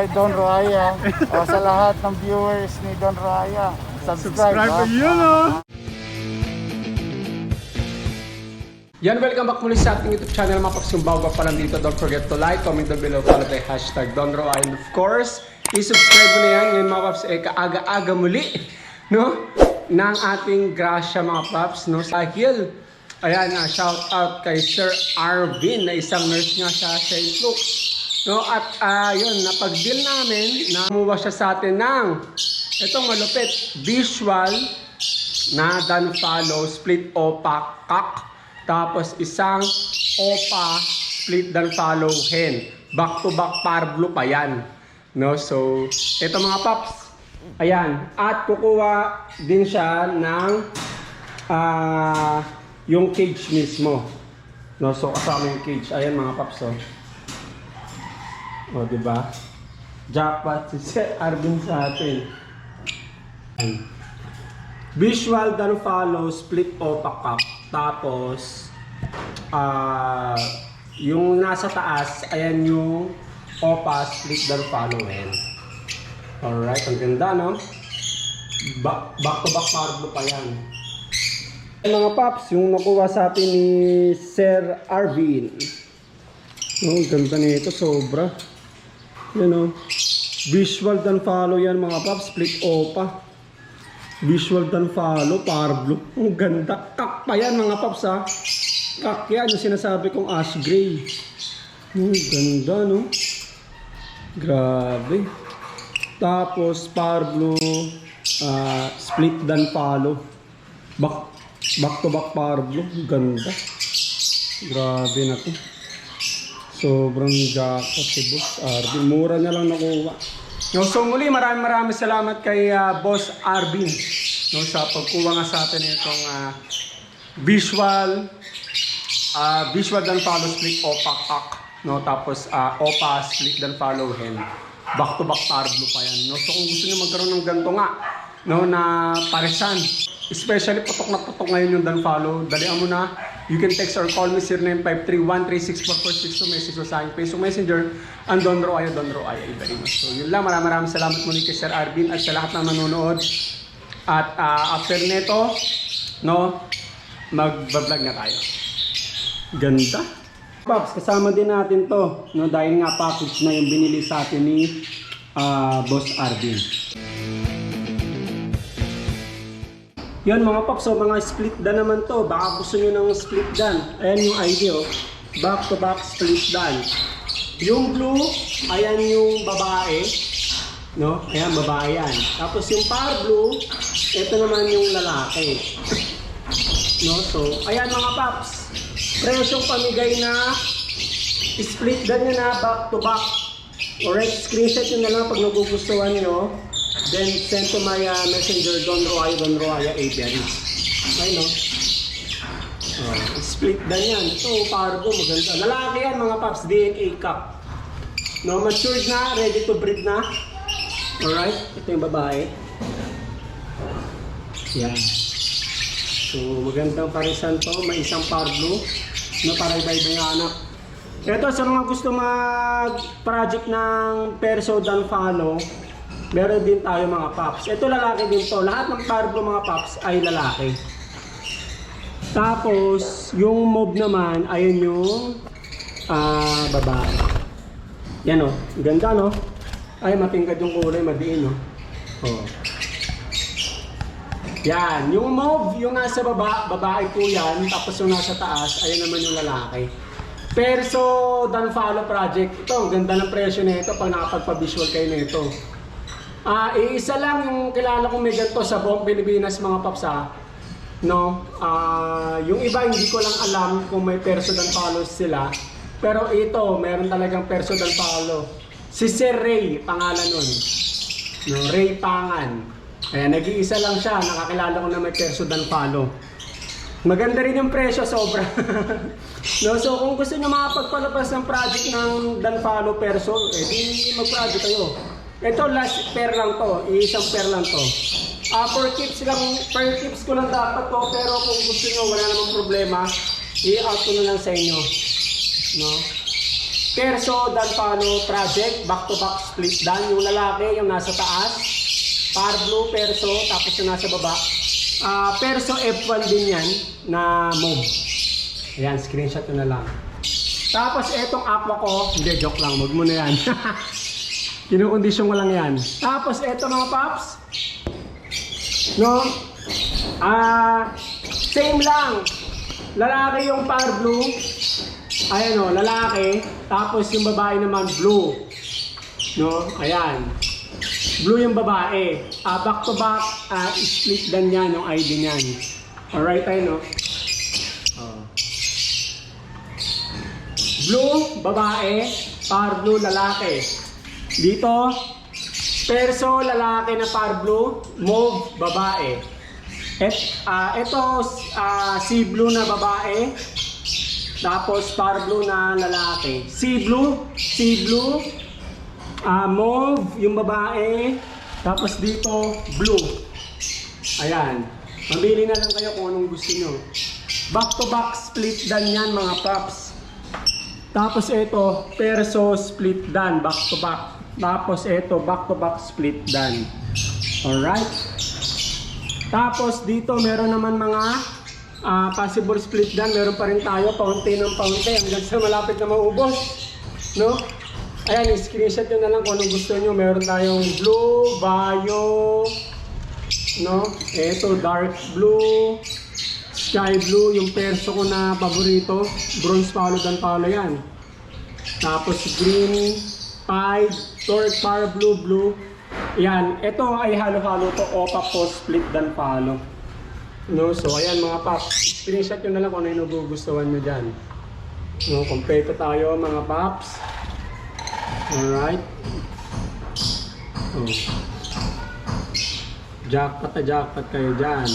Hi Don Raya. o sa lahat ng viewers ni Don Raya, subscribe. Subscribe ha? to yun, oh. Yan, welcome back muli sa ating YouTube channel mga paps. Kung bago pa lang dito, don't forget to like, comment down below, follow by hashtag Donro and of course, i-subscribe mo na yan. Ngayon mga paps, eh, kaaga-aga muli, no? ng ating grasya mga paps, no? Dahil, ayan, uh, shout out kay Sir Arvin na isang nurse nga sa St. Luke. No, at ah, yun, napag-deal namin na kumuha siya sa atin ng itong malupit visual na dan follow split opa kak tapos isang opa split dan follow hen. Back to back parblo pa yan. No so ito mga paps. Ayan at kukuha din siya ng ah yung cage mismo. No so kasama yung cage. Ayan mga paps oh o di ba jackpot si Sir Arvin sa atin. Visual dan follow split opa cup. Tapos ah yung nasa taas ayan yung opa split dan follow hen. Alright, ang ganda no? Back, back to back Pablo pa yan. Ayan, mga paps, yung nakuha sa atin ni Sir Arvin. Oh, ganda nito, sobra. Yan oh. Visual dan follow yan mga paps, split opa. Visual dan follow, Parblo. Ang ganda. Kak pa yan mga paps ha. Kak yan yung sinasabi kong ash gray. Ang ganda no. Grabe. Tapos Parblo, ah, split dan follow. Back, back to back Parblo. Ganda. Grabe na to. Sobrang jackpot si Boss Arvin. Mura na lang nakuha. No, so muli maraming maraming salamat kay ah, Boss Arvin no, sa pagkuha nga sa atin itong ah, visual ah, visual dan follow split opa kak no tapos ah, opa split dan follow hen. Back to back parblo pa yan. No so kung gusto niyo magkaroon ng ganito nga no na paresan especially putok na putok ngayon yung dan follow dalian mo na you can text or call me 0953-136-4462 message mo sa aking Facebook Messenger ang Don Roaya Don Roaya very much so yun lang maraming maraming salamat muli kay Sir Arvin at sa lahat ng nanonood at ah, after nito no magbablog na tayo Ganda. Pops, kasama din natin to. No, dahil nga package na yung binili sa atin ni ah, Boss Arvin. Yan mga Pops, so mga split dan naman to. Baka gusto nyo ng split dan. Ayan yung idea. Oh. Back to back split dan. Yung blue, ayan yung babae. No? Ayan, babae yan. Tapos yung power blue, ito naman yung lalaki. No? So, ayan mga paps. Presyong pamigay na split dan nyo na back to back. Alright, screenshot nyo na lang pag nagugustuhan nyo. Then send to my uh, messenger Don Roaya, Don Roaya Aviary. Okay, no? Oh, split dan yan. Ito, cargo, maganda. Lalaki yan mga paps, DNA cup. No, matured na, ready to breed na. Alright, ito yung babae. Yan. So, magandang parisan to. May isang parlo na para iba-iba yung anak. Ito, sa mga gusto mag-project ng Perso Dan Follow, meron din tayo mga paps. Ito lalaki din to. Lahat ng parlo mga paps ay lalaki. Tapos, yung mob naman, ayun yung ah babae. Yan o, ganda no? Ay, matingkad yung kulay, madiin no? Oh. Yan, yung mauve, yung nasa baba, babae po yan, tapos yung nasa taas, ayun naman yung lalaki. Perso Dan Follow Project, ito, ang ganda ng presyo nito pag nakapagpa-visual kayo nito. Ah, iisa lang yung kilala kong may ganito sa buong Pilipinas mga paps ha. No, ah, yung iba hindi ko lang alam kung may Perso Dan Follow sila. Pero ito, meron talagang Perso Dan Follow. Si Sir Ray, pangalan nun. No, Ray Pangan. Ayan, nag-iisa lang siya. Nakakilala ko na may perso dan follow. Maganda rin yung presyo, sobra. no, so kung gusto nyo makapagpalabas ng project ng dan follow perso, eh di mag-project kayo. Ito, last pair lang to. Iisang pair lang to. Ah, per tips lang, per tips ko lang dapat to, pero kung gusto nyo, wala namang problema, i-out ko na lang sa inyo. No? Perso Dan Pano Project, back-to-back split dan. Yung lalaki, yung nasa taas. Parblo, Perso, tapos yung nasa baba. Ah, Perso F1 din yan na mauve. Ayan, screenshot ko na lang. Tapos etong aqua ko, hindi, joke lang, wag mo na yan. Kinukondisyon ko lang yan. Tapos eto mga paps, no, ah, same lang. Lalaki yung power blue, ayan o, lalaki, tapos yung babae naman blue. No, ayan. Blue yung babae. Ah, back to back, ah, split dan yan yung ID niyan. Alright tayo, no? Oh. Blue, babae. Power blue, lalaki. Dito, perso, lalaki na power blue. Mauve, babae. Et, ah ito, ah, sea blue na babae. Tapos, blue na lalaki. Sea blue, sea blue. Ah, mauve, yung babae. Tapos dito, blue. Ayan. Mabili na lang kayo kung anong gusto nyo. Back to back split dan yan mga props. Tapos ito, perso split dan, back to back. Tapos ito, back to back split dan. Alright? Tapos dito, meron naman mga ah, possible split dan. Meron pa rin tayo, paunti ng paunti, hanggang sa malapit na maubos. No? Ayan, screenshot nyo na lang kung anong gusto nyo. Meron tayong blue, bio, no? Ito, dark blue, sky blue, yung perso ko na paborito. Bronze palo dan palo yan. Tapos green, pied, torque power blue, blue. Yan, ito ay halo-halo to, opa po split dan palo. No, so ayan mga paps, screenshot nyo na lang kung ano yung nagugustuhan nyo dyan. No, kompleto tayo mga paps. Alright. Oh. Jackpot na jackpot kayo dyan.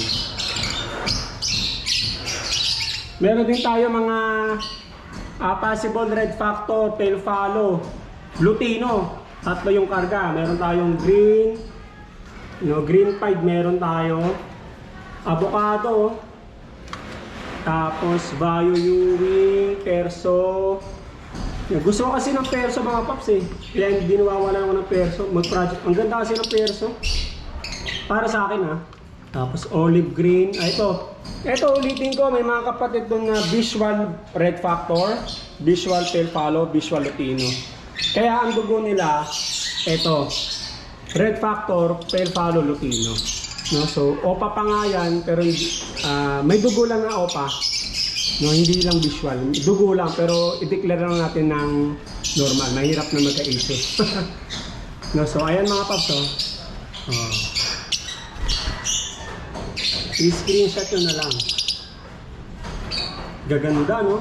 Meron din tayo mga ah, possible red factor, tail follow, lutino. Tatlo yung karga. Meron tayong green, no, green pied meron tayo. Avocado. Tapos Bayo Ewing, Perso. Gusto ko kasi ng perso mga paps eh. Kaya hindi nawawala ako ng perso. Mag-project. Ang ganda kasi ng perso. Para sa akin ha. Tapos olive green. Ah, ito. Ito ulitin ko. May mga kapatid doon na visual red factor, visual tail follow, visual lutino. Kaya ang dugo nila, ito. Red factor, tail follow, lutino. No, so, opa pa nga yan, pero ah, may dugo lang na opa. No, hindi lang visual. Dugo lang, pero i-declare lang natin ng normal. Mahirap na magka-issue. no, so, ayan mga paps, oh. oh. I-screenshot nyo na lang. Gaganda, no?